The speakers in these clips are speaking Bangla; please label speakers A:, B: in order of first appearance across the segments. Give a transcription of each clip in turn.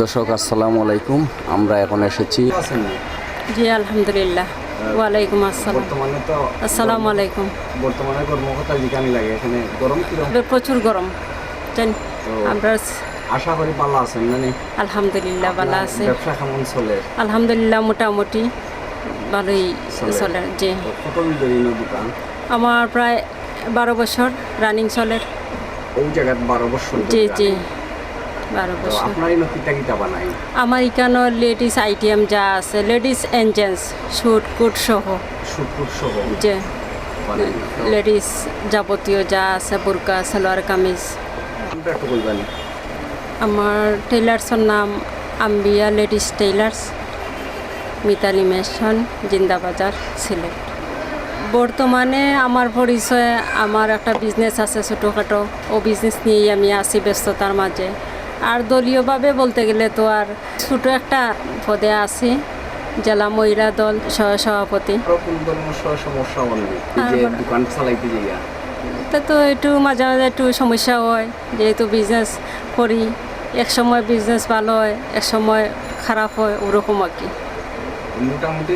A: দর্শক আসসালামু আলাইকুম। আমরা এখন এসেছি।
B: জি আলহামদুলিল্লাহ। ওয়ালাইকুম আসসালাম।
C: বর্তমানে তো
B: আসসালামু আলাইকুম।
C: বর্তমানে কর্মকর্তা জিকানি লাগে এখানে গরম
B: এবার প্রচুর গরম। জান আমরা
C: আশা করি পাল্লা আছেন মানে
B: আলহামদুলিল্লাহ ভালো আছে।
C: ব্যবসা কেমন চলে?
B: আলহামদুলিল্লাহ মোটামুটি ভালোই
C: চলে।
B: জি।
C: কত দিন দোকান
B: আমার প্রায় বারো বছর রানিং চলে।
C: ওই বারো বছর
B: জি জি। বারো বছর। আমার এখানে লেডিস আইটেম যা আছে লেডিস অ্যান্ড জেন্টস শুট কুট সহ? যে
C: বানাই
B: লেডিস যাবতীয় যা আছে বুরকা সালোয়ার কামিজ। আমার টেইলার্সের নাম Ambia ladies tailors Mitali mansion Zindabazar Sylhet. বর্তমানে আমার পরিচয় আমার একটা বিজনেস আছে ছোটোখাটো। ও বিজনেস নিয়েই আমি আছি ব্যস্ততার মাঝে। আর দলীয়ভাবে বলতে গেলে তো আর ছোটো একটা পদে আছে জেলা মহিলা দল সহ সভাপতি
C: আরও কোন ধরনের স- সমস্যা বলবে এই যে
B: আর-
C: দোকান চালাইতে যাইয়া।
B: তা তো একটু মাঝে মাঝে একটু সমস্যা হয় যেহেতু বিজনেস করি এক সময় বিজনেস ভালো হয় এক সময় খারাপ হয় ওরকম আর কি।
C: মোটামুটি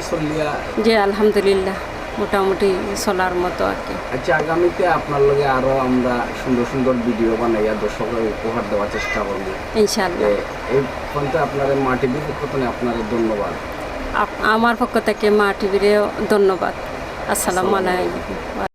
B: যে আলহামদুলিল্লাহ। মোটামুটি চলার মতো আর কি।
C: আচ্ছা আগামীতে আপনার লগে আরও আমরা সুন্দর সুন্দর ভিডিও বানাইয়া দর্শকের উপহার দেওয়ার চেষ্টা করব। ইনশাআল্লাহ। এই পর্যন্ত আপনার মাটি টিভির পক্ষ থেকে আপনার ধন্যবাদ।
B: আপ- আমার পক্ষ থেকে মাটি টিভিরেও ধন্যবাদ। আসসালামু আলাইকুম।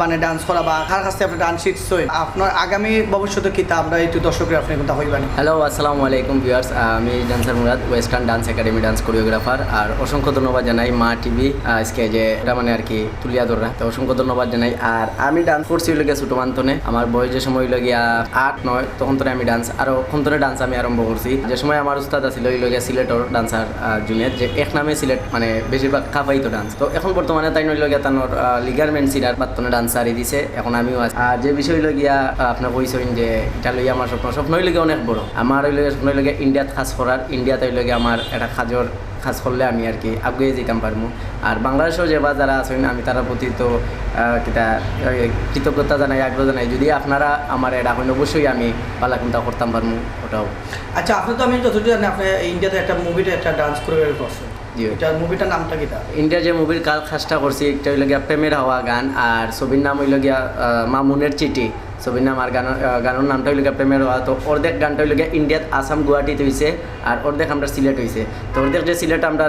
D: মানে ডান্স করা বা কার কাছে আপনি ডান্স শিখছেন? আপনার আগামী ভবিষ্যতে কিতা আমরা একটু দর্শকের আপনি কথা হইবেন
A: হ্যালো আসসালামু আলাইকুম ভিউয়ার্স আমি dancer Murad western dance academy dance choreographer আর অসংখ্য ধন্যবাদ জানাই মা টিভি আজকে যে এটা মানে আর কি তুলিয়া ধরা তো অসংখ্য ধন্যবাদ জানাই। আর আমি ডান্স করছি লগিয়া ছোটো মান্তনে। আমার বয়স যে সময় লগিয়া আট, নয়, তখন ধরে আমি ডান্স আরও তখন ডান্স আমি আরম্ভ করছি। যে সময় আমার উস্তাদ আছিল ওই লগিয়া সিলেটর ডান্সার জুনিয়র যে এক নামে সিলেট মানে বেশিরভাগ খাপাইতো ডান্স তো এখন বর্তমানে তাই নই লগিয়া তানোর লিগারমেন্ট সিরার বাত্তনে ডান্সারই দিছে, এখন আমিও আছি। আর যে বিষয় লগিয়া আপনার কইছেন যে এটা লইয়া আমার স্বপ্ন স্বপ্ন লগে অনেক বড়। আমার ওই লগে স্বপ্ন লগে ইন্ডিয়াত খাস করার ইন্ডিয়াত লগে আমার একটা খাজর খাস করলে আমি আর কি আগুয়ে যেতাম পারব আর বাংলাদেশেও যে বা যারা আছেন আমি তারা প্রতি তো কৃতজ্ঞতা জানাই আগ্রহ জানাই। যদি আপনারা আমার এটা হইন অবশ্যই আমি পালা কোনটা করতাম পারব ওটাও।
D: আচ্ছা আপনি তো আমি যতটুকু জানি, আপনি ইন্ডিয়াতে একটা মুভিতে একটা ডান্স কোরিওগ্রাফি করছেন। এটা মুভিটার নামটা কিতা
A: ইন্ডিয়া যে মুভির কাল খাসটা করছি একটা হইল গিয়া প্রেমের হাওয়া গান আর ছবির নাম হইল গিয়া মামুনের চিঠি। ছবির নাম আর আহ, গানের নামটা হইল গিয়া প্রেমের হাওয়া। তো অর্ধেক গানটা হইল গিয়া ইন্ডিয়াত আসাম গুয়াহাটিতে হয়েছে আর অর্ধেক আমরা সিলেট হয়েছে তো অর্ধেক যে সিলেট আমরা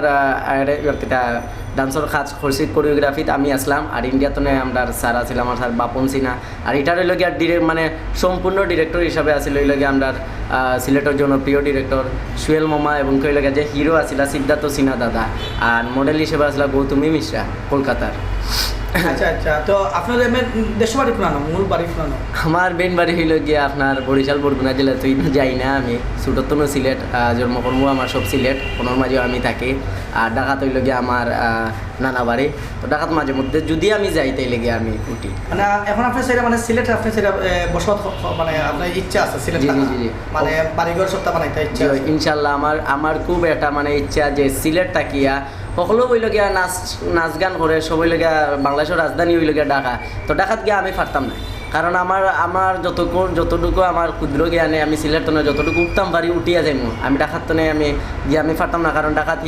A: ডান্সর কাজ করছি কোরিওগ্রাফিতে আমি আসলাম আর ইন্ডিয়াতে আমরা স্যার আছিল আমার স্যার বাপন সিনহা। আর এটার হইল গিয়া ডিরেক্ট মানে সম্পূর্ণ ডিরেক্টর হিসাবে আছিল হইল গিয়া আমরা সিলেটের জনপ্রিয় ডিরেক্টর সুয়েল মামা এবং কইল গিয়া যে হিরো আসিলা সিদ্ধার্থ সিনহা দাদা। আর মডেল হিসেবে আসলা গৌতমী মিশ্রা, কলকাতার।
D: আচ্ছা আচ্ছা। তো আপনার এমনি দেশ বাড়ি পুরানো মূল বাড়ি পুরানো
A: আমার মেন বাড়ি হইল গিয়া আপনার বরিশাল বরগুনা জেলা তুই যাই না আমি। ছোটতনো সিলেট জন্মকর্ম আমার সব সিলেট। কোনোর মাঝেও আমি থাকি। আর ডাকাত হইল গিয়া আমার নানা বাড়ি। তো ডাকাত মাঝে মধ্যে যদি আমি যাই তাইলে গিয়ে আমি উঠি।
D: মানে এখন আপনি সেটা মানে সিলেটে আপনি সেটা ক- মানে আপনার ইচ্ছা আছে সিলেট
A: জি, জি, জি।
D: মানে বাড়িঘর সপ্তাহ বানাইতে ইচ্ছা
A: ইনশাল্লাহ আমার আমার খুব একটা মানে ইচ্ছা যে সিলেট তাকিয়া সকলো হইলগিয়া নাচ নাচ গান করে সবাই লগিয়া বাংলাদেশের রাজধানী হইলগিয়া ঢাকা। তো ঢাকাত গিয়া আমি ফারতাম না কারণ আমার আমার যতটুকু যতটুকু আমার ক্ষুদ্র জ্ঞানে আমি সিলেট তনে যতটুকু উঠতাম পারি উঠিয়া যাইমু। আমি ডাকাত তনে আমি গিয়ে আমি পারতাম না কারণ ডাকাত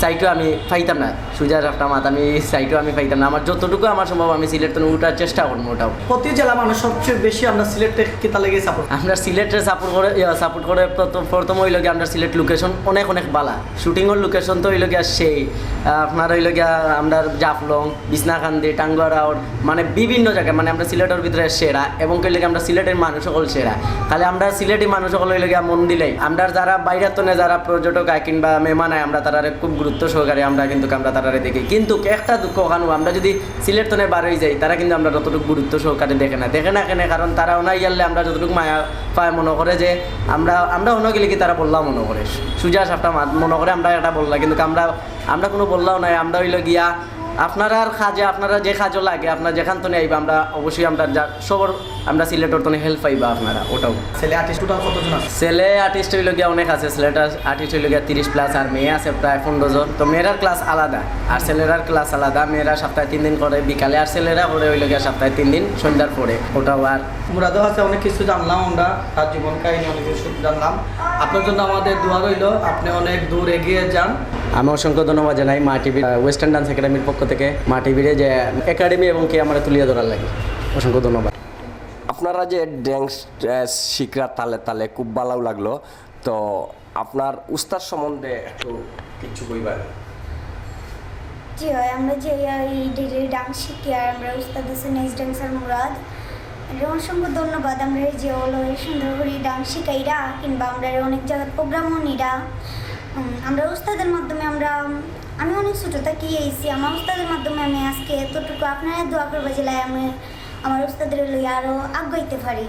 A: সাইটও আমি পাইতাম না সুজা একটা মাত আমি সাইটও আমি পাইতাম না। আমার যতটুকু আমার সম্ভব আমি সিলেট তনে উঠার চেষ্টা করব ওটাও।
D: প্রতি জেলা মানুষ সবচেয়ে বেশি আমরা সিলেটে কিতা লেগে সাপোর্ট
A: আমরা সিলেটে সাপোর্ট করে সাপোর্ট করে প্রথম প্রথম হইল গিয়ে আমরা সিলেট লোকেশন অনেক অনেক বালা। শুটিংয়ের লোকেশন তো হইল গিয়া সেই আপনার হইল গিয়া আমরা জাফলং বিছনাকান্দি টাঙ্গুয়ারাউর মানে বিভিন্ন জায়গায় মানে আমরা সিলেটের ভিতরে সেরা এবং কইলে গিয়ে আমরা সিলেটের মানুষ সকল সেরা। তাহলে আমরা সিলেটি মানুষ সকল গিয়া মন দিলেই। আমরা যারা বাইরের তনে যারা পর্যটক আয় কিংবা মেহমান আয় আমরা তারারে খুব গুরুত্ব সহকারে আমরা কিন্তু আমরা তারারে দেখি। কিন্তু একটা দুঃখ ওখানে আমরা যদি সিলেট তনে বার হয়ে যাই, তারা কিন্তু আমরা যতটুকু গুরুত্ব সহকারে দেখে না। দেখে না কেন, কারণ তারা ওনা গেলে আমরা যতটুকু মায়া পায় মনে করে যে আমরা আমরা অন্য গেলে কি তারা বললাম মনে করে। সুজা সাপটা মনে করে আমরা এটা বললাম কিন্তু আমরা আমরা কোনো বললাম নাই। আমরা হইল গিয়া আপনারা আর কাজে আপনারা যে কাজও লাগে আপনারা যেখান তো আইবা আমরা অবশ্যই আমরা যা সবর আমরা সিলেটর তো হেল্প পাইবা আপনারা ওটাও।
D: ছেলে আর্টিস্ট টোটাল কতজন আছে?
A: ছেলে আর্টিস্ট হইল গিয়া অনেক আছে ছেলেটার আর্টিস্ট হইল গিয়া তিরিশ প্লাস আর মেয়ে আছে প্রায় পনেরো জন। তো মেয়েরার ক্লাস আলাদা আর ছেলেরার ক্লাস আলাদা মেয়েরা সপ্তাহে তিন দিন করে বিকালে আর ছেলেরা পরে হইল গিয়া সপ্তাহে তিন দিন সন্ধ্যার পরে ওটাও আর।
D: মুরাদও আছে অনেক কিছু জানলাম আমরা তার জীবন কাহিনী অনেক কিছু জানলাম। আপনার জন্য আমাদের দোয়া রইল আপনি অনেক দূর এগিয়ে যান।
A: আমি অসংখ্য ধন্যবাদ জানাই মা টিভি ওয়েস্টার্ন ডান্স একাডেমির পক্ষ থেকে মা টিভির যে একাডেমি এবং কে আমরা তুলিয়ে ধরার লাগে। অসংখ্য ধন্যবাদ।
E: আপনারা যে ড্যান্স শিখরা তালে তালে খুব ভালো লাগল তো আপনার উস্তাদ সম্বন্ধে একটু কিছু বইবার
F: জি হয় আমরা যে এই ডেলি ডান্স শিখি আর আমরা উস্তাদ হোসেন এস ডান্সার মুরাদ। অসংখ্য ধন্যবাদ আমরা এই যে হলো সুন্দর করে ডান্স শিখাইরা কিংবা আমরা অনেক জায়গায় প্রোগ্রামও নিরা। আমরা উস্তাদের মাধ্যমে আমরা আমি অনেক ছোটো থাকি এইছি আমার উস্তাদের মাধ্যমে আমি আজকে এতটুকু আপনারা দোয়া করব জেলায় আমি আমার উস্তাদের লইয়া আরও আগাইতে পারি।